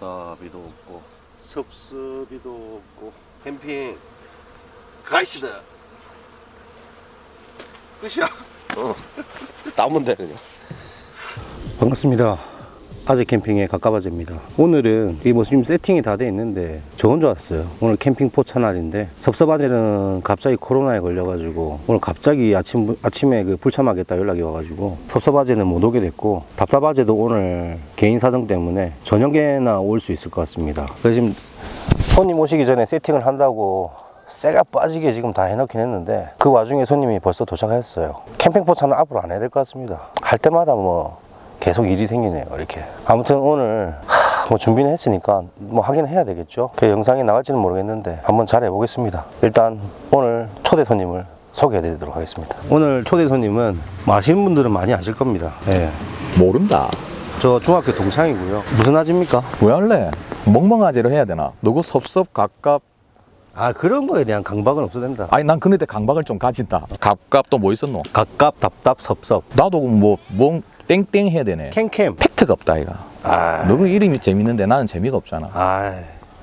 답답이도 없고. 섭섭이도 없고. 캠핑 가이시다. 끝이야. 어 따면 돼 그냥. 반갑습니다 아재 캠핑의 가까바제입니다. 오늘은 이뭐 지금 세팅이 다 돼 있는데 저 혼자 왔어요. 오늘 캠핑 포차 날인데 섭섭아재는 갑자기 코로나에 걸려가지고 오늘 갑자기 아침, 아침에 그 불참하겠다 연락이 와가지고 섭섭아재는 못 오게 됐고 답답아재도 오늘 개인 사정 때문에 저녁에나 올 수 있을 것 같습니다. 그래서 지금 손님 오시기 전에 세팅을 한다고 쇠가 빠지게 지금 다 해놓긴 했는데 그 와중에 손님이 벌써 도착했어요. 캠핑 포차는 앞으로 안 해야 될 것 같습니다. 할 때마다 뭐 계속 일이 생기네요 이렇게 아무튼 오늘 하, 뭐 준비는 했으니까 뭐 하긴 해야 되겠죠 그 영상이 나갈지는 모르겠는데 한번 잘 해보겠습니다 일단 오늘 초대 손님을 소개해 드리도록 하겠습니다 오늘 초대 손님은 뭐 아시는 분들은 많이 아실 겁니다 예. 모른다. 저 중학교 동창이고요 무슨 아집니까? 왜 할래? 멍멍아재로 해야 되나? 누구 섭섭 갑갑? 아 그런 거에 대한 강박은 없어도 된다 아니 난 그런데 강박을 좀 가진다. 갑갑 또 뭐 있었노? 갑갑 답답 섭섭 나도 뭐멍 땡땡 해야 되네. 캠캠 팩트가 없다 이가. 아, 너그 이름이 재밌는데 나는 재미가 없잖아. 아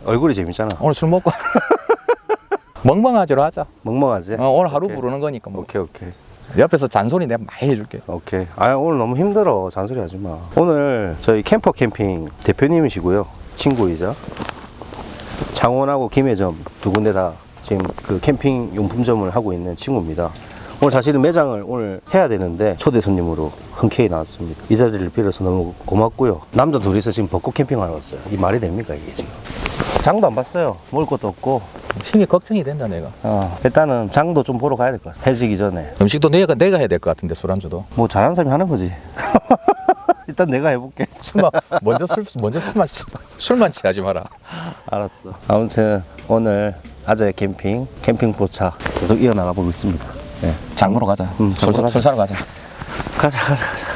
얼굴이 재밌잖아 오늘 술 먹고 멍멍아재로 하자. 멍멍하지? 어, 오늘 하루 오케이. 부르는 거니까 뭐. 오케이 오케이 옆에서 잔소리 내가 많이 해줄게. 오케이 아 오늘 너무 힘들어 잔소리 하지 마 오늘 저희 캠퍼 캠핑 대표님이시고요 친구이자 창원하고 김해점 두 군데 다 지금 그 캠핑 용품점을 하고 있는 친구입니다 오늘 사실은 매장을 오늘 해야 되는데 초대 손님으로 흔쾌히 나왔습니다 이 자리를 빌어서 너무 고맙고요 남자 둘이서 지금 벚꽃 캠핑하러 왔어요 이 말이 됩니까 이게 지금 장도 안 봤어요 먹을 것도 없고 심히 걱정이 된다 내가. 어, 일단은 장도 좀 보러 가야 될 것 같아 해지기 전에 음식도 내가 내가 해야 될 것 같은데 술안주도. 뭐 잘하는 사람이 하는 거지. 일단 내가 해볼게. 술만 먼저 술 먼저 술만 취- 술만 취하지 마라. 알았어. 아무튼 오늘 아재 캠핑 캠핑 포차 계속 이어나가 보겠습니다. 네. 장보러 가자. 음, 술, 장보러 가자. 술 사러 가자. 가자 가자 가자.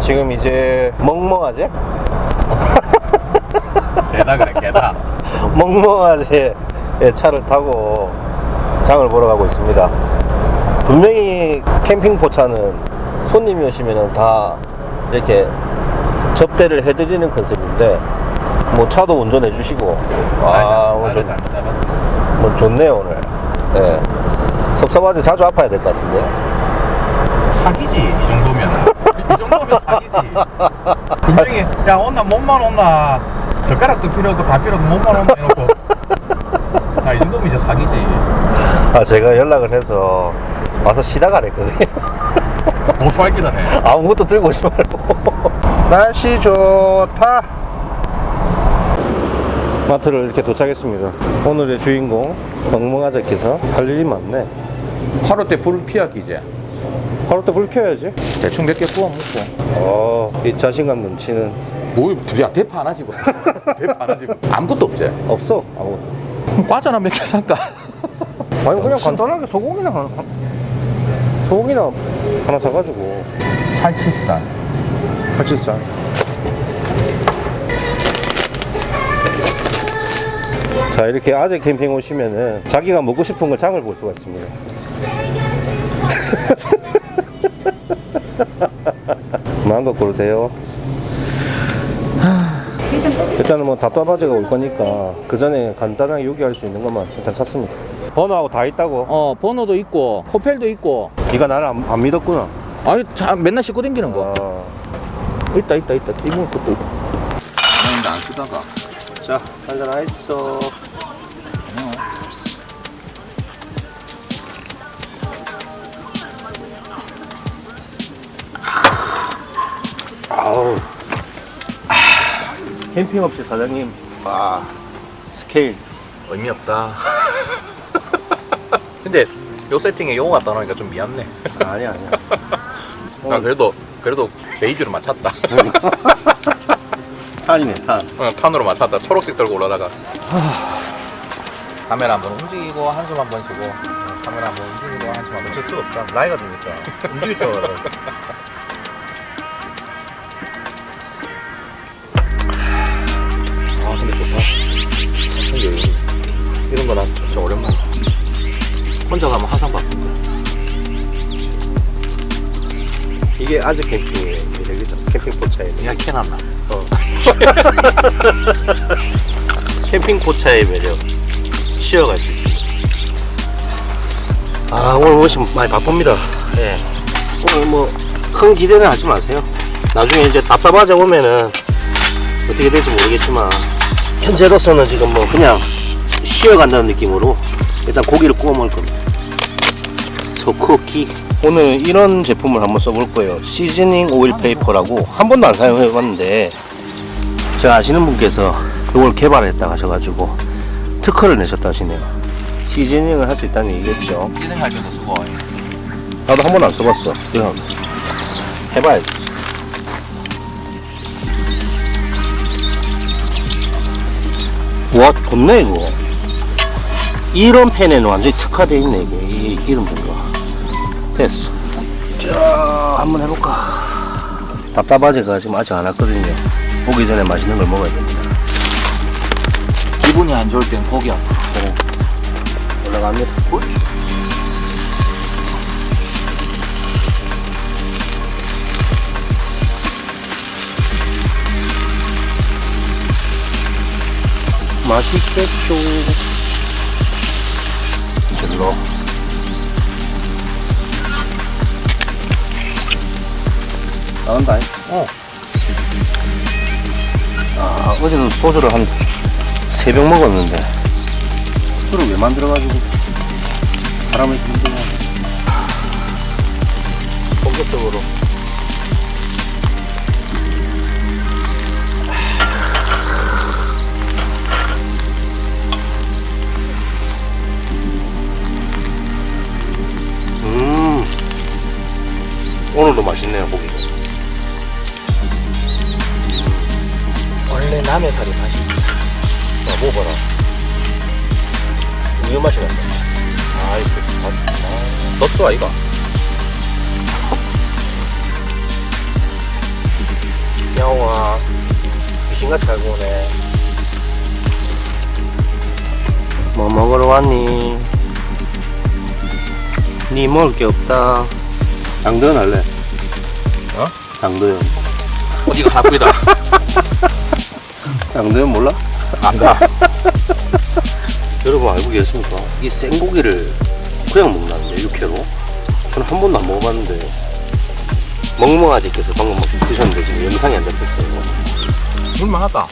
지금 이제 멍멍하제? 개다 그래 개다. 멍멍하제 차를 타고 장을 보러 가고 있습니다. 분명히 캠핑 포차는 손님이 오시면은 다 이렇게 접대를 해드리는 컨셉인데 뭐 차도 운전해 주시고 아 오늘 좋, 뭐 좋네요 오늘. 네. 섭섭하지 자주 아파야 될 것 같은데. 사기지 이 정도면 이 정도면 사기지 분명히 야 온나 몸만 온나 젓가락도 필요 없고 다 필요 없고 몸만 온나 해놓고 야이 정도면 이제 사기지 아 제가 연락을 해서 와서 쉬다가 그랬거든요. 고소할 기다네 아무것도 들고 오지 말고. 날씨 좋다. 마트를 이렇게 도착했습니다. 오늘의 주인공 멍멍아저께서 할 일이 많네. 하루 때 불을 피하기 이제. 바로 또불 켜야지. 대충 몇 개 구워 먹고. 어, 이 자신감 넘치는 뭘 둘이야 대파 하나 집어. 대파 하나 집어. 아무것도 없지. 없어 아무것도. 과자나 몇 개 살까? 아니 그냥 간단하게 소고기나 하나, 소고기나 하나 사가지고 살치살. 살치살. 자 이렇게 아재 캠핑 오시면은 자기가 먹고 싶은 걸 장을 볼 수가 있습니다. 마음껏 고르세요. 일단은 뭐 답답하지가 올 거니까 그 전에 간단하게 요기할 수 있는 것만 일단 샀습니다. 번호하고 다 있다고? 어 번호도 있고 코펠도 있고. 네가 나를 안, 안 믿었구나. 아니 자, 맨날 씻고 다니는 거. 아, 있다 있다 있다. 찌물 것도 있고. 안 쓰다가. 자 한잔 하있어. 아우. 아, 캠핑 업체 사장님. 와 스케일. 의미 없다. 근데 요 세팅에 요거 갖다 놓으니까 좀 미안네. 아니야 아니야. 나 그래도 그래도 베이지로 맞췄다. 탄이네 탄. 어, 탄으로 맞췄다. 초록색 들고 올라다가. 카메라 한번 움직이고 한숨 한번 쉬고 어, 카메라 한번 움직이고 한숨 한번 어쩔 수가 없다. 나이가 드니까 움직일 줄 알아. 아 근데 좋다. 이런 거나 진짜 오랜만이다. 혼자 가면 한 이게 아재 캠핑의 매력이죠. 캠핑 매력. 야 캐났나? 캠핑 포차의 매력. 쉬어갈 수 있습니다. 아, 오늘 훨씬 많이 바쁩니다. 예. 오늘 뭐, 큰 기대는 하지 마세요. 나중에 이제 답답하자 오면은 어떻게 될지 모르겠지만, 현재로서는 지금 뭐 그냥 쉬어간다는 느낌으로 일단 고기를 구워 먹을 겁니다. 소쿠키. 오늘 이런 제품을 한번 써볼 거예요. 시즈닝 오일 페이퍼라고 한 번도 안 사용해 봤는데 제가 아시는 분께서 이걸 개발했다 하셔가지고 특허를 내셨다 하시네요. 시즈닝을 할 수 있다는 얘기겠죠. 찌능할 때도 쓰고 나도 한 번도 안 써봤어. 이거 해봐야지. 와, 좋네, 이거. 이런 펜에는 완전히 특화되어 있네, 이게. 이 기름들과. 됐어. 자, 한번 해볼까. 답답하지가 지금 아직 안 왔거든요. 오기 전에 맛있는 걸 먹어야 됩니다. 기분이 안 좋을 땐 고기 아파 올라갑니다. 맛있겠죠. 절로. 나간다. 어. 아, 어제는 소주를 한 세 병 먹었는데. 술을 왜 만들어가지고 바람을 들고 본격적으로 음 오늘도 맛있네 원래 남의 살이 맛이 자 먹어봐라. 우유 맛이 난다. 아이고 아, 아, 넣었어 아이가 야옹아 귀신같이 알고 오네. 뭐 먹으러 왔니? 니 먹을 게 없다. 장도연 할래? 어? 장도연. 어디가 사구이다 장도연 몰라? 안가 여러분 알고 계십니까? 이 생고기를 그냥 먹나는데 육회로 저는 한 번도 안 먹어봤는데 멍멍 아지께서 방금 막 드셨는데 지금 영상이 안 잡혔어요 물만하다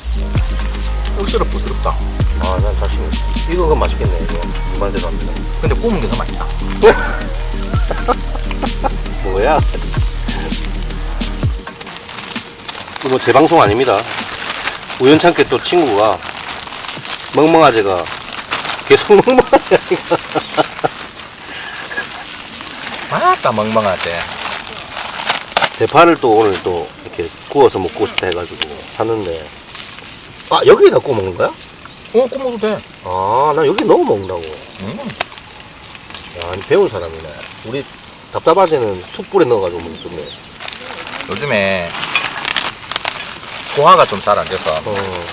억수로 부드럽다 아 난 자신 있어 이거 그 맛있겠네 이거 말대로 합니다 근데 구운 게더 맛있다 뭐야? 이거 뭐 재방송 아닙니다. 우연찮게 또 친구가 멍멍아재가 계속 멍멍아재 맞다 멍멍하지 대파를 또 오늘 또 이렇게 구워서 먹고 싶다 해가지고 샀는데. 아 여기다 구워 먹는 거야? 어 구워도 돼. 아나 여기 넣어 먹는다고. 음. 야 아니, 배운 사람이네. 우리 답답하지는 숯불에 넣어가지고 먹었네. 요즘에 소화가 좀 잘 안 돼서 어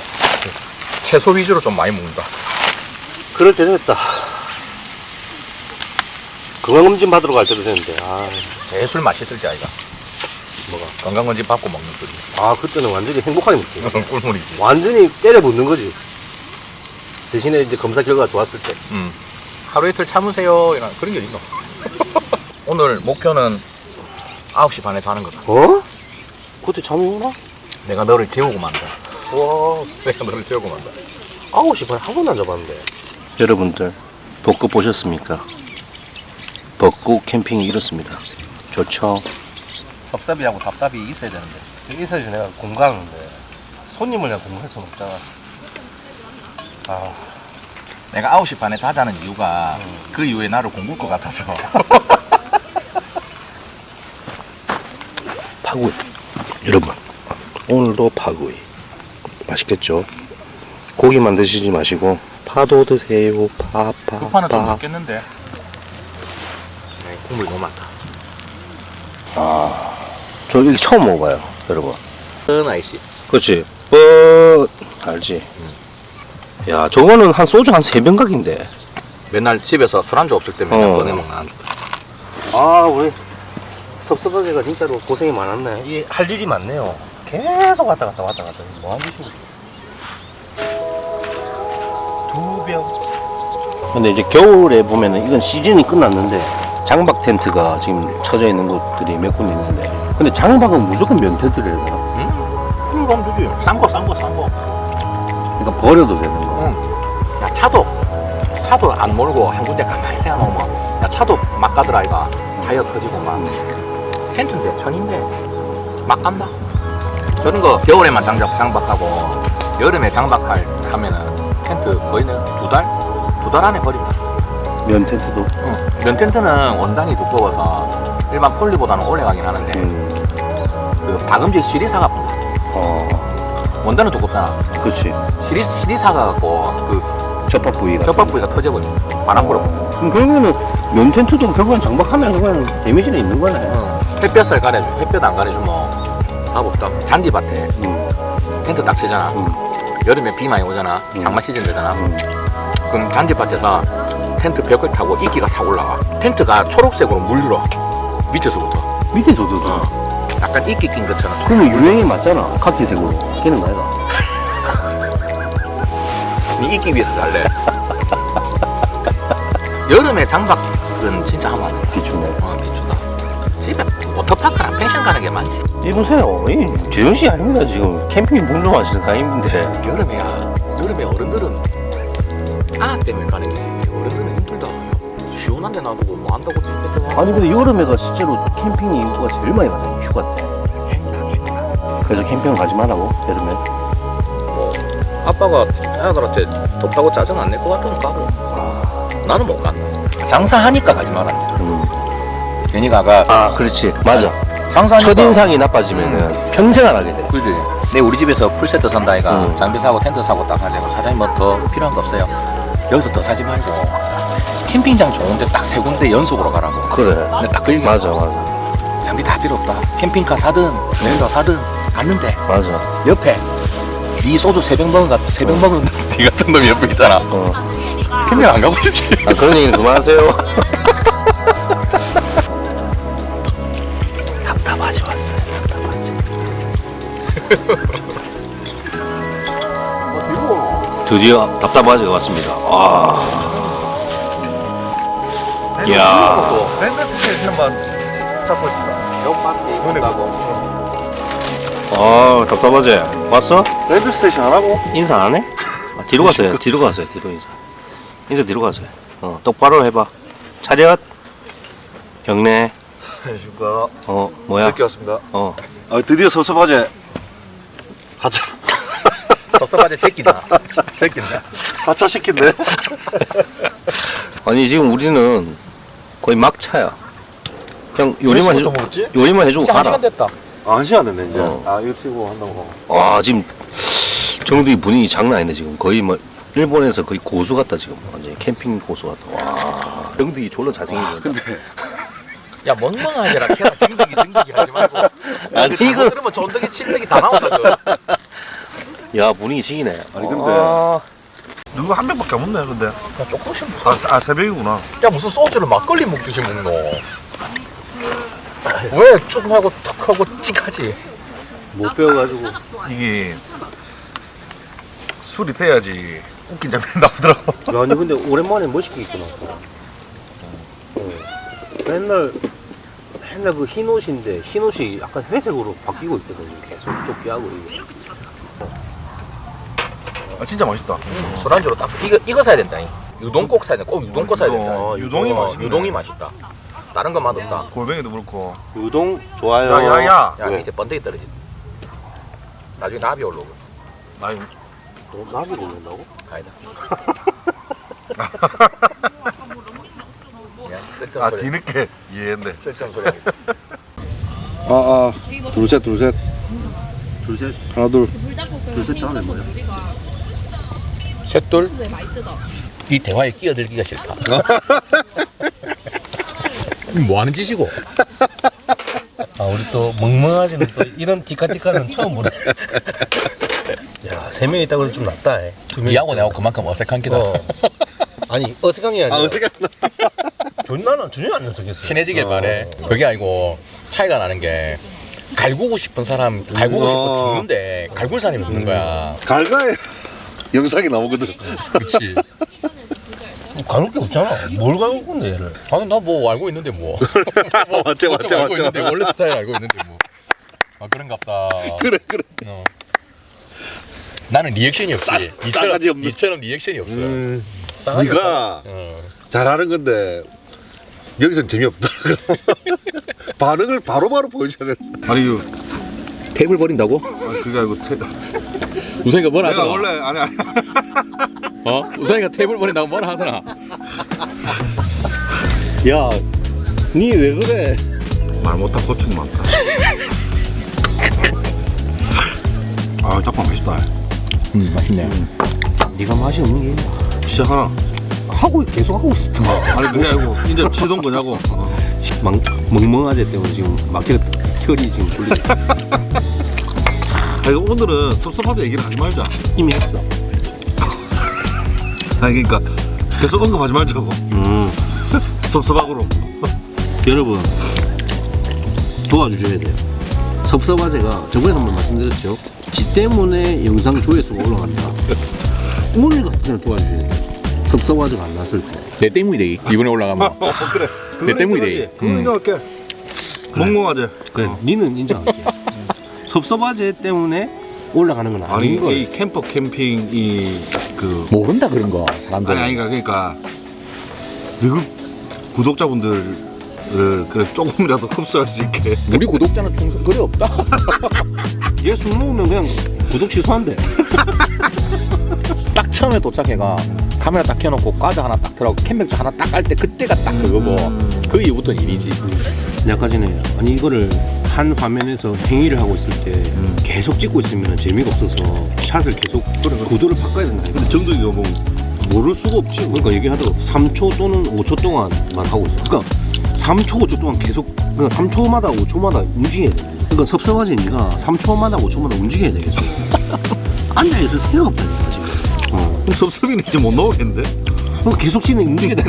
채소 위주로 좀 많이 먹는다 그럴 때 됐다. 건강검진 받으러 갈 때도 됐는데, 아, 제술 맛있을 때 아이가 뭐가. 건강검진 받고 먹는 소리 아, 그때는 완전히 행복하게 먹지. 꿀물이지 완전히 때려 붓는 거지. 대신에 이제 검사 결과가 좋았을 때. 음. 하루 이틀 참으세요 이런 그런 게 있노 오늘 목표는 9시 반에 자는 거다 어? 그때 잠이 오나? 내가 너를 재우고 만다 와, 내가 너를 재우고 만다 9시 반에 한 번도 안 잡았는데. 여러분들, 벚꽃 보셨습니까? 벚꽃 캠핑이 이렇습니다. 좋죠? 섭섭이하고 답답이 있어야 되는데. 있어야지 내가 공부하는데. 손님을 내가 공부할 수는 없잖아. 아. 내가 9시 반에 자자는 이유가 그 이후에 나를 공부할 것 같아서 파구이 여러분 오늘도 파구이. 맛있겠죠? 고기만 드시지 마시고 파도 드세요. 파파 두 판은 좀 파. 먹겠는데. 네, 국물이 너무 많다. 저 이게 처음 먹어봐요 여러분. 은 아이씨. 그렇지? 뭐 알지? 야 저거는 한 소주 한 세 병 각인데. 맨날 집에서 술안주 없을 때 맨날 어. 꺼내 먹는 안주다 아 우리 섭섭하게가 진짜로 고생이 많았네. 이 할 일이 많네요. 계속 왔다 갔다 왔다 갔다. 뭐한 짓이고. 두 병. 근데 이제 겨울에 보면은 이건 시즌이 끝났는데 장박 텐트가 지금 쳐져 있는 곳들이 몇 군데 있는데 근데 장박은 무조건 면 텐트를 해야 되나? 응? 그럼 되지. 싼 거, 싼 거, 싼 거. 그러니까 버려도 되는 거. 응. 야, 차도, 차도 안 몰고 한 군데 가만히 세워놓으면, 야, 차도 막 가더라, 이가. 타이어 터지고 막. 텐트인데, 천인데, 막 간다. 저런 거 겨울에만 장작, 장박하고, 여름에 장박할, 하면은, 텐트 거의 두 달? 두 달 안에 버린다. 면 텐트도. 응. 면 텐트는 원단이 두꺼워서, 일반 폴리보다는 오래 가긴 하는데, 음. 그 박음질 시리사가 붙다. 어. 원단은 두껍잖아. 그렇지. 시리, 시리사가 갖고, 그, 접합 부위가. 접합 부위가 터져버려. 바람 불어. 그럼 결국에는 면 텐트도 결국엔 장박하면 그냥 데미지는 있는 거네. 응. 햇볕을 가려줘. 햇볕 안 가려주면 답 없다. 잔디밭에 음. 텐트 딱 치잖아. 음. 여름에 비 많이 오잖아. 음. 장마 시즌 되잖아. 음. 그럼 잔디밭에서 텐트 벽을 타고 이끼가 싹 올라와. 텐트가 초록색으로 물들어. 밑에서부터. 밑에서도. 약간 이끼 낀 것처럼. 그러면 유행이 맞잖아. 카키색으로. 걔는 나이가. 이 이끼 위에서 잘래. 여름에 장박은 진짜 하면 안 돼. 비추네. 어, 비추다. 집에 워터파크나 펜션 가는 게 많지. 이보세요. 이 제정신이 아닙니다. 지금 캠핑 공정하시는 사장님인데. 여름에야 여름에 어른들은 아 때문에 가는 거지 어른들은 힘들다 시원한 데 놔두고 뭐 한다고 생각해 아니 근데 여름에가 실제로 캠핑 이유가 제일 많이 가잖아요. 휴가 때. 그래서 캠핑 가지 말라고 여름에. 뭐 아빠가 애들한테 덥다고 짜증 안 낼 것 같으면 가고 나는 못 간다 장사하니까 가지 말았네 음. 괜히 가가 아 그렇지. 맞아. 장사하니까 첫인상이 나빠지면은 평생 안 하게 돼. 그지 내 우리 집에서 풀세트 산다 이가 음. 장비 사고 텐트 사고 딱 하자고 사장님 뭐 더 필요한 거 없어요 여기서 더 사지 말고 캠핑장 좋은데 딱 세 군데 연속으로 가라고 그래. 근데 딱그 얘기 맞아 맞아. 장비 다 필요 없다. 캠핑카 사든 여행가 사든 갔는데 맞아. 옆에 네 소주 세병 먹은 가 세병 먹은 네 같은 놈이 옆에 있잖아. 어. 캠핑 안 가고 싶지. 아 그런 얘기는 그만하세요. 드디어 답답하지가 왔습니다. 아. 야. 스테이션 찾고. 아 답답하지. 왔어? 밴드 스테이션 안 하고? 인사 안 해? 아, 뒤로 가세요. 뒤로 가세요. 뒤로 인사. 인사 뒤로 가세요. 어 똑바로 해봐. 차렷. 경례. 안녕하십니까. 어 뭐야? 늦게 왔습니다. 어. 아, 드디어 섭섭하제. 하차. 섭섭하지 제끼다. 제낀다. 하차 시킨데? 아니 지금 우리는 거의 막차야. 그냥 요리만 해줘. 먹었지? 요리만 해주고 이제 한 가라. 시간 됐다. 아, 한 시간 됐네, 이제. 어. 아, 이거 치고 한다고. 와 지금 정들이 분위기 장난 아닌데 지금 거의 뭐 일본에서 거의 고수 같다 지금 완전 캠핑 고수 같다. 와 정들이 졸라 잘생겼다. 근데, 야 멍멍하지라 캐라 징득이 징득이 하지 말고. 아니, 이거 이거- 들으면 쫀득이 칠득이 다 나온다 그. 야 분위기 지기네. 아니, 근데- 아, 누구 한 명밖에 없네, 근데. 야 조금씩. 아, 아 새벽이구나. 야 무슨 소주를 막걸리 먹듯이 먹노. 왜쭉 하고 툭 하고 찍 하지? 못 배워가지고. 이게 술이 돼야지 웃긴 장면이 나오더라고. 야, 아니 근데 오랜만에 멋있게 입고 나왔다. 어. 맨날 맨날 그 흰 옷인데 흰 옷이 약간 회색으로 바뀌고 있거든요. 계속 좁게하고 이게. 아, 진짜 맛있다. 술안주로 딱 이거 이거 사야 된다. 유동 꼭 사야 돼. 꼭 유동 거 사야 된다. 어, 유동이 어, 맛있네. 유동이 맛있다. 다른 건 맛없다. 골뱅이도 그렇고. 유동 좋아요. 야, 야, 야. 야 왜? 이제 번데기 떨어지. 나중에 나비 올라오고. 아니, 어, 나비를 넣는다고? 아니다. 야, 쓸데없는 아, 소리. 뒤늦게 이해했네. 쓸데없는 소리. 하니까. 아, 아, 둘, 셋, 둘, 셋. 둘 셋. 하나, 둘. 둘셋 다음에 뭐야? 셋둘. 이 대화에 끼어들기가 싫다. 뭐 하는 짓이고? 아 우리 또 멍멍하지는 또 이런 티카티카는 처음 보네. 야, 세 명 있다고 좀 낫다. 두 명. 이하고 내하고 그만큼 어색한 기다. 어. 아니 어색한 게 아니라 어색한. 전 나는 전혀 안 녀석했어. 친해지길 바래. 그게 아니고 차이가 나는 게 갈구고 싶은 사람 갈구고 싶어 어. 죽는데 갈굴 사람이 없는 거야. 갈가에 영상이 나오거든. 그렇지. 가볼 게 없잖아. 뭘 가볼 건데 얘를. 아니 나뭐 알고 있는데 뭐. 뭐 맞지, 어쩜 맞지, 알고 맞지, 있는데. 원래 스타일 알고 있는데 뭐. 아 그런갑다. 그래 그래. 어. 나는 리액션이 없지. 싸- 니처럼 싸가지 없는. 니처럼 리액션이 없어. 네가 어. 잘하는 건데 여기선 재미없다. 반응을 바로바로 보여줘야 돼. 아니 이거 테이블 버린다고? 아니, 그게 아니고 태... 우성이가 뭐라 내가 하더라? 원래 아니 아니 어? 우성이가 테이블 버린다고 뭐라 하더라? 야, 니 왜 그래? 말 못한 고충 많다. 아 닭발 맛있다. 음 맛있네. 네가 맛이 없는 게 있나? 진짜 하나. 하고 계속 하고 있어. 아니 그게 아니고 이제 시동 거냐고. 어. 멍 멍멍하대 때문에 지금 막혀 혈이 지금 돌리 아니 오늘은 섭섭하게 얘기를 하지 말자. 이미 했어. 아니 그러니까 계속 언급하지 말자고. 음, 섭섭하고로. 여러분 도와주셔야 돼요. 섭섭화제가 저번에 한 번 말씀드렸죠. 지 때문에 영상 조회수가 올라간다. 오늘 같은 날 도와주셔야 돼요. 섭섭화제가 안 났을 때. 내 때문이래. 이번에 올라가면. 어 그래. 내 때문이래. 그거 인정할게. 멍멍하지. 그래, 니는 인정할게. 섭섭화제 때문에 올라가는 건 아니 아닌 거예요. 이 캠퍼 캠핑 이그 모른다 그런 거 사람들. 아니 아니 그러니까 미국 구독자분들을 그래 조금이라도 흡수할 수 있게 우리 구독자는 충성 그래 없다. 얘술 먹으면 그냥 구독 취소한대. 딱 처음에 도착해가 카메라 딱 켜놓고 과자 하나 딱 들어가고 캔맥주 하나 딱 깔 때 그때가 딱 그거고 그 이후부터는 일이지. 아까 전에 아니 이거를 한 화면에서 행위를 하고 있을 때 계속 찍고 있으면 재미가 없어서 샷을 계속 구도를 바꿔야 된다. 근데 정도 이거 뭐 모를 수가 없지 그러니까 얘기하더라고 3초 또는 5초 동안만 하고 있어. 그러니까 3초 5초 동안 계속 그러니까 3초마다 5초마다 움직여야 돼. 그러니까 섭섭하지 니가 3초마다 5초마다 움직여야 돼 계속. 앉아 있을 새가 없다니까 지금. 어. 섭섭이는 이제 못 나오겠는데 그러니까 계속 진행 움직여야 돼.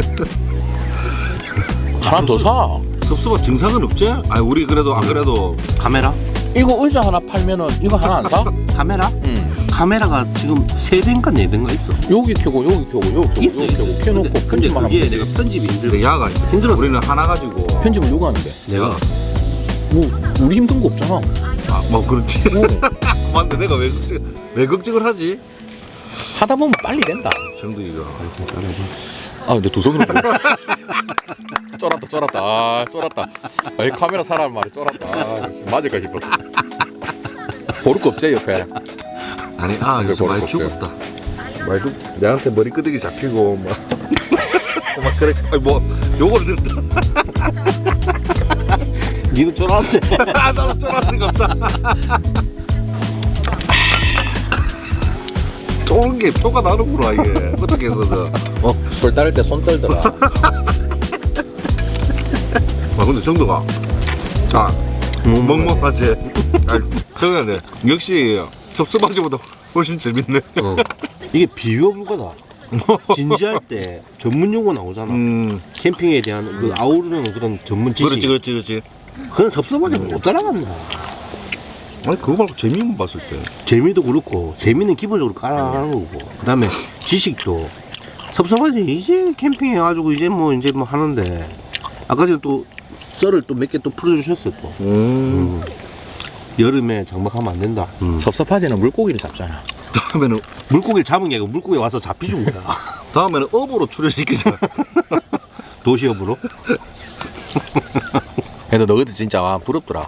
하나 더 사. 섭섭한 증상은 없지? 아니 우리 그래도 안 그래도 카메라? 이거 의자 하나 팔면은 이거 하나 안 사? 카메라? 응. 카메라가 지금 세 대인가 네 대인가 있어. 여기 켜고 여기 켜고 여기 켜고 있어 여기 있어. 켜고 켜놓고 근데, 근데 편집만 그게 하면 내가. 편집이 힘들어. 야가 있다. 힘들었어. 우리는 하나 가지고 편집을 누가 하는데? 내가 뭐 우리 힘든 거 없잖아. 아, 뭐 그렇지 어. 맞는데 내가 왜 걱정 왜 걱정을 하지 하다 보면 빨리 된다. 정도 이거 아 근데 두 손으로 뭐. 쫄았다 쫄았다. 아 쫄았다. 아이 카메라 사람 말이 쫄았다. 아, 맞을까 싶었어. 보를 거 없지 옆에. 아니 아 그래, 이거 많이 죽었다. 많이 죽 내한테 머리 끄덕이 잡히고 막. 막 그래. 아니 뭐 요거를 듣다. 니도 쫄았네. 아 나도 쫄았는 거 없다 쫄은 게 표가 나는구나 이게. 어떻게 해서든 어? 술 따를 때 손 떨더라 아 근데 정도가 아 멍멍하지 아 정현네 역시 섭섭하지보다 훨씬 재밌네 어. 이게 비교 불가다. 진지할 때 전문 용어 나오잖아. 음 캠핑에 대한 그 아우르는 그런 전문 지식. 그렇지 그렇지 그렇지 그건 섭섭하게 못 따라간다. 아니 그거 말고 재미만 봤을 때 재미도 그렇고 재미는 기본적으로 깔아가는 거고. 그다음에 지식도 섭섭하지. 이제 캠핑 해 가지고 이제 뭐 이제 뭐 하는데 아까 전에 또 썰을 또 몇 개 또 풀어주셨어 또. 음. 여름에 장박하면 안 된다. 음. 섭섭하지는 물고기를 잡잖아 다음에는 물고기를 잡은 게 아니고 물고기 와서 잡히준 거야. 다음에는 업으로 출연시키자 도시업으로. 근데 너희들 진짜 와, 부럽더라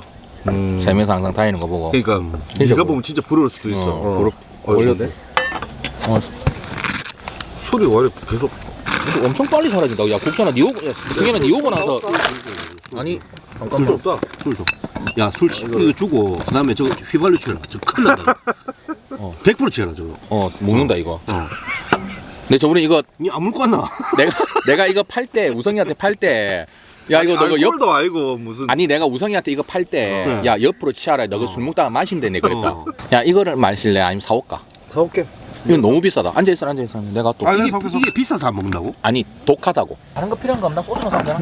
음. 세면서 항상 다니는 거 보고 그러니까 진짜 네가 부러워. 보면 진짜 부러울 수도 있어 어, 부럽 어, 올려도 어, 술이 원래 계속 엄청 빨리 사라진다고 야 국전아 니 오고 야, 국전아 니 오고 나서 아니 술 잠깐만 없다 술 줘. 야, 술 치, 이거 주고, 그 다음에 저거 휘발유 치라. 저 큰일 난다. 어, 100% 치라, 저거. 어 먹는다 이거 근데 저번에 이거 니 아무 거 나. 내가 내가 이거 팔 때 우성이한테 팔 때 야 이거 너가 옆 알코올도 알고 무슨 아니 내가 우성이한테 이거 팔때야 네. 옆으로 치아라 너가 술 먹다가 마신다네 그랬다 어. 야 이거를 마실래 아니면 사올까 사올게 이건 너무 비싸다. 앉아 있어, 앉아 있어. 내가 또 아니, 이게, 이게 비싸서 안 먹는다고? 아니 독하다고. 다른 거 필요한 거 없나? 소주나 사자.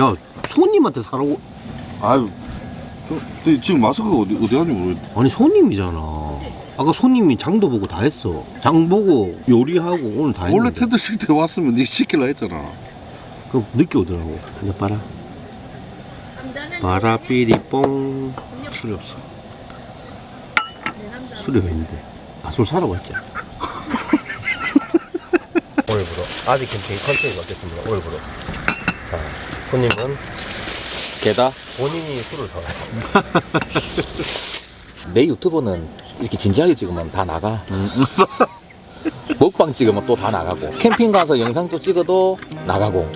야 손님한테 사라고? 아유 저, 근데 지금 마스크가 어디 어디 갔는지 모르겠 아니 손님이잖아. 아까 손님이 장도 보고 다 했어. 장 보고 요리하고 오늘 다 했는데. 원래 텐트 칠때 왔으면 니 시킬라 했잖아. 그럼 늦게 오더라고. 근데 봐라 봐라 삐리뽕. 술이 없어. 술이 왜 있는데? 아 술 사라고 했지. 오늘부로 아직 캠핑 컨셉이 바뀌었습니다. 오늘부로. 자 손님은 게다? 본인이 술을 사와요. 내 유튜브는 이렇게 진지하게 찍으면 다 나가. 먹방 찍으면 또 다 나가고. 캠핑 가서 영상 또 찍어도 나가고.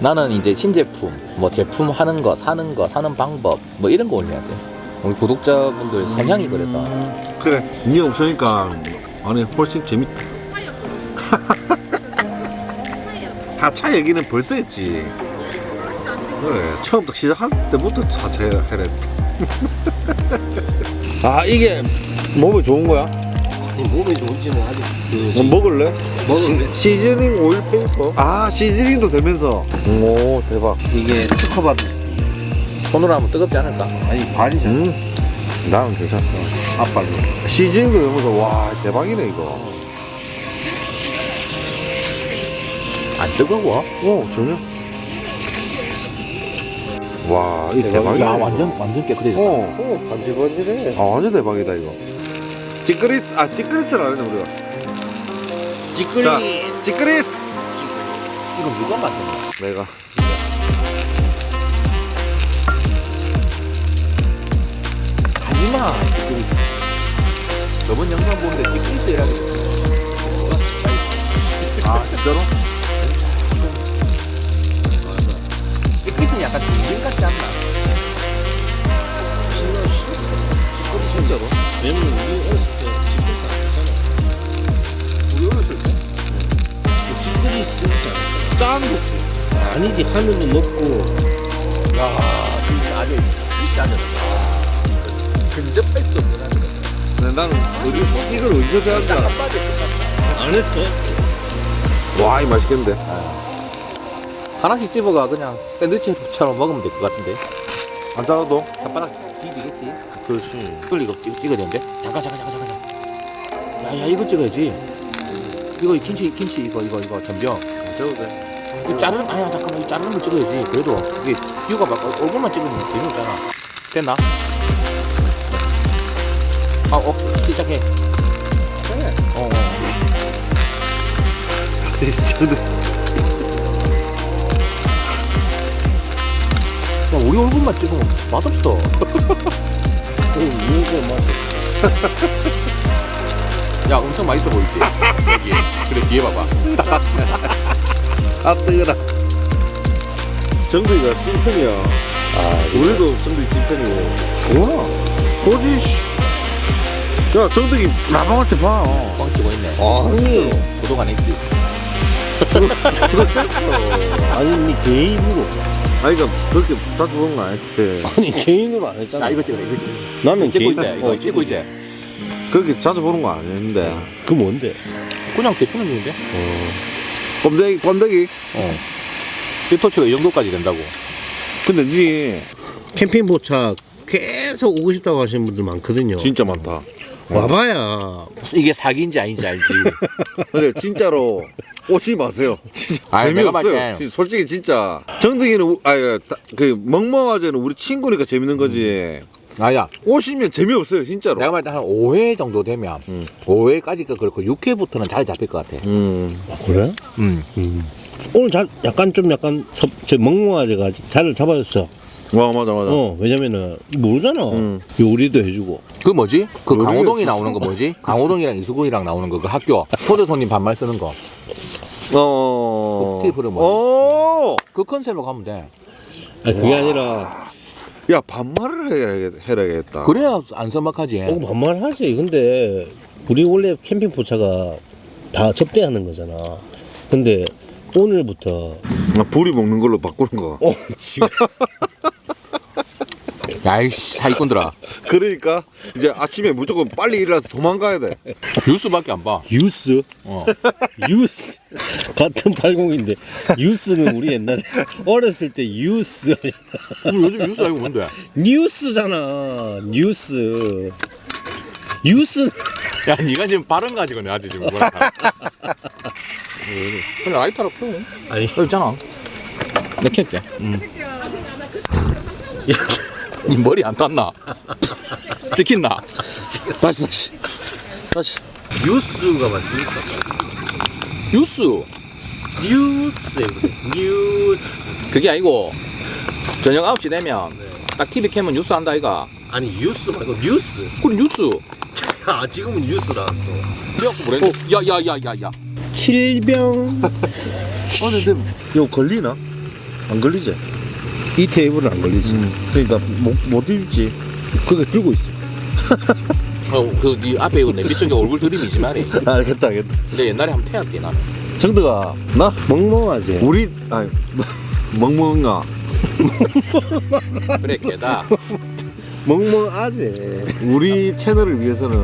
나는 이제 신제품 뭐 제품 하는 거 사는 거 사는 방법 뭐 이런 거 올려야 돼. 우리 구독자분들 성향이 그래서. 그래. 니 없으니까 아니 훨씬 재밌다. 하차 얘기는 벌써 했지 그래 처음부터 시작할 때부터 차차 해라 아 이게 몸에 좋은 거야? 아니 몸에 좋은지는 아직 그뭐 먹을래? 먹을래? 시즈닝 오일 페이퍼 아 시즈닝도 되면서 오 대박 이게 특허받은 손으로 하면 뜨겁지 않을까? 아니 반이잖아 음 나는 괜찮다 앞발로 시즈닝도 되면서 와 대박이네 이거 안 뜨거워? 오 전혀 와 이 대박이야 야 완전 완전 깨끗해졌다. 어. 오 반질반질해 아 완전 대박이다 이거. 찌끄리스 아 찌끄리스라 그러네 우리가. 찌끄리 자 찌끄리스. 이거 누가 만든 거야? 내가. 가지마 찌끄리스. 저번 영상 보는데 찌끄리스 이라고. 아 진짜로? 약간 중딩 같지 않나? 진짜로? 왜냐면 우리 어렸을 때 찌끄리스 안 했잖아. 우리 어렸을 때? 찌끄리스 짠 거. 아니지 하늘은 높고. 야 진짜 아재 진짜 아재. 근접할 수 없는. 근데 나는 어디, 이걸 어디서 끝났다. 안 했어. 와 이거 맛있겠는데 하나씩 집어가 그냥 샌드위치처럼 먹으면 될 것 같은데. 안 짜도? 혓바닥 비비겠지. 그렇지. 이걸 이거 이거 찍어야 되는데? 잠깐 잠깐 잠깐 잠깐. 야야 이거 찍어야지. 이거 김치 김치 이거 이거 이거 전병 돼. 이 자르는 아니야 잠깐만 이 자르는 거 찍어야지. 그래도 이게 뷰가 막 얼- 얼굴만 찍으면 재미없잖아. 됐나? 아어 시작해. 어, 어. 야 우리 얼굴만 찍으면 맛없어. 야 엄청 맛있어 보이지? 여기. 그래 뒤에 봐봐. 아 뜨거라. 정두이가 찐팬이야. 아 우리도 정두이 찐팬이고 뭐야 보지 씨. 야 정두이 때봐. 뻥 치고 있네. 아니 구독 안 했지? 아니 니 개인으로 아니 그니까 그렇게 자주 보는 거 아니지 아니 개인으로 안 했잖아. 야 이거 찍어 이거 찍어 나는 찍고 개인 있지 이거. 찍고 있지 그렇게 자주 보는 거 아닌데. 그 뭔데? 그냥 대표는 중인데? 껌데기 껌데기? 어. 이 토치가 이 정도까지 된다고. 근데 니 캠핑 포차 계속 오고 싶다고 하시는 분들 많거든요. 진짜 많다 와봐야 이게 사기인지 아닌지 알지. 근데 진짜로 오지 마세요. 진짜. 내가 봤을 재미없어요. 때- 진- 솔직히 진짜. 정득이는 아그 멍멍아재는 우리 친구니까 재밌는 거지. 아야. 오시면 재미없어요 진짜로. 내가 말때 한 5회 정도 되면 5회까지가 그렇고 6회부터는 자리 잡힐 것 같아. 음. 아, 그래? 음. 오늘 자, 약간 좀 약간 섭, 저 멍멍아지가 자리를 잡아줬어 와 맞아 맞아 어 왜냐면은 모르잖아 음. 요리도 해주고 그 뭐지? 그 요리가 강호동이 있었어. 나오는 거 뭐지? 강호동이랑 이수근이랑 나오는 거 그 학교 초대 손님 반말 쓰는 거 그어 팁으로 뭐. 어. 컨셉으로 가면 돼 아니 그게 아니라 야 반말을 해야- 해야겠다 그래야 안 서먹하지 어, 반말하지 근데 우리 원래 캠핑 포차가 다 접대하는 거잖아 근데 오늘부터. 아, 불이 먹는 걸로 바꾸는 거 어 지금. 야이씨 사기꾼들아. 그러니까 이제 아침에 무조건 빨리 일어나서 도망가야 돼. 뉴스밖에 안봐. 유스? 어. 유스? 같은 80인데 유스는 우리 옛날에 어렸을 때 유스. 우리 요즘 뉴스 알고 뭔데? 뉴스잖아 뉴스. 유스 야 니가 지금 발음 가지고 내한테 지금 뭐라 그래 라이터로 펴 아니. 여기 있잖아. 내 켤게. 니 머리 안 땄나? 찍힌나 다시 다시. 다시. 뉴스가 맞습니까? 뉴스. 뉴스에 보세요. 뉴스. 그게 아니고 저녁 9시 되면 딱 TV 켜면 뉴스 한다 이가 아니 뉴스 말고 뉴스. 그래 뉴스. 아 지금은 뉴스라 그래갖고 뭐래 야 야 야 야 야 칠병 아니 근데 이거 걸리나? 안 걸리지? 이 테이블은 안 걸리지 그러니까 못, 못 읽지. 그게 들고 있어 어 그네 앞에 이거 내비쪽에 얼굴 들이미지 말이 알겠다 알겠다. 근데 옛날에 한번 태웠대 나는 정드가 나 멍멍하지 우리 아니 멍멍아 그래 걔다 멍멍하지 우리 채널을 위해서는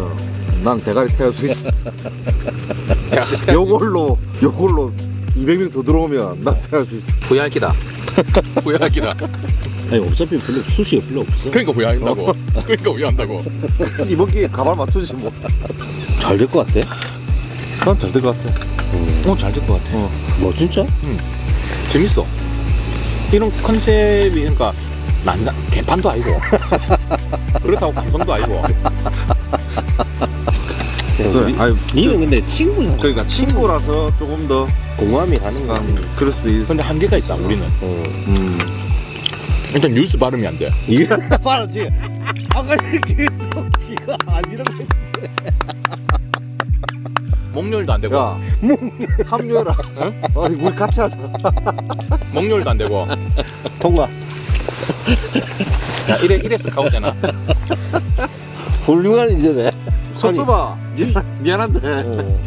난 대가리 태울 수 있어. 야, 그 요걸로 요걸로 200명 더 들어오면 난 태울 수 있어. 후회할기다. 후회할기다. 아니 어차피 별로 수시가 별로 없어. 그러니까 후회한다고. 그러니까 후회한다고. 이번 기회에 가발 맞추지 뭐. 잘 될 것 같아? 난 잘 될 것 같아. 어 잘 될 것 같아. 뭐 진짜? 재밌어. 이런 컨셉이 그러니까 난장 개판도 아니고. 그렇다고 감성도 아니고 그래. 아니 니는 근데 친구잖아. 그러니까 친구라서 조금 더 공감이 가는 아, 거지 그럴 수도 있어. 근데 한계가 있어 우리는. 음. 일단 뉴스 발음이 안돼. 이거 봐라 지금 아까 계속 지가 아니라고 했 목요일도 안 되고. 야 합류해라. 아니 우리 같이 하자. 목요일도 안 되고. 통과. 야, 이래 이래서 가오잖아. 훌륭한 인재네 섭섭아. 미, 미안한데 어.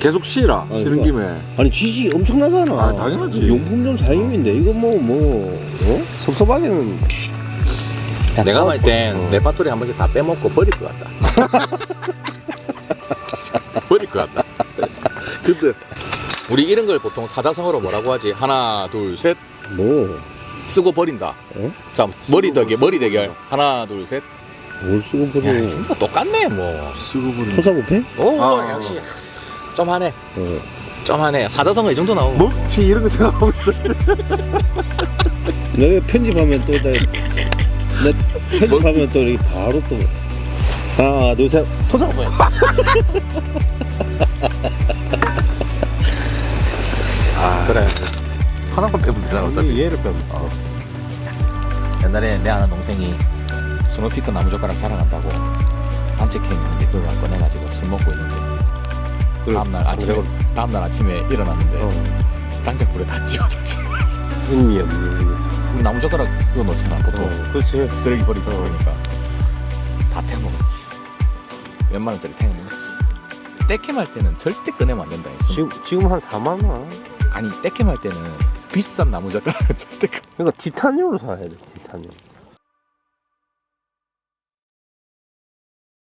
계속 쉬라. 아니, 쉬는 그러니까. 김에. 아니 지식이 엄청나잖아 아, 당연하지. 용품점 사장님인데 이거 뭐 뭐 어? 섭섭하게는 내가 볼 땐내 배터리 한 번씩 다 빼먹고 버릴 것 같다 버릴 것 같다 근데 우리 이런 걸 보통 사자성어로 뭐라고 하지 하나 둘 셋 뭐 쓰고 버린다 어? 자 머리 대결 머리 대결 하나 둘 셋 뭘 쓰고 야, 보내 진짜 똑같네 뭐. 쓰고 버리. 토사구패? 오, 아, 역시 좀 하네. 어. 좀 하네. 사자성어 이 정도 나오고. 먹튀 이런 거 생각하고 있어. 내가 편집하면 또 내, 내 편집하면 또 이렇게 바로 또 하나 둘셋 토사구패 그래. 하나만 빼면 되잖아, 어차피. 얘를 빼면 아, 옛날에 내 아는 동생이 스노피크 나무젓가락 자랑한다고 단체캠 있는 게 그걸 꺼내가지고 술 먹고 있는데 그래, 다음날 아침에 다음날 아침에 일어났는데 어. 장작불에 다 지워졌지. 의미 없는 그럼 나무젓가락 이거 넣잖아 보통 어, 그렇지 쓰레기 버리고 그러니까 다 태워먹었지. 웬만 원짜리 태워먹었지. 떼캠 할 때는 절대 꺼내면 안 된다. 했어. 지금 지금 한 4만 원 아니 떼캠 할 때는 비싼 나무젓가락은 절대 꺼. 그러니까 티타늄으로 사야 돼 티타늄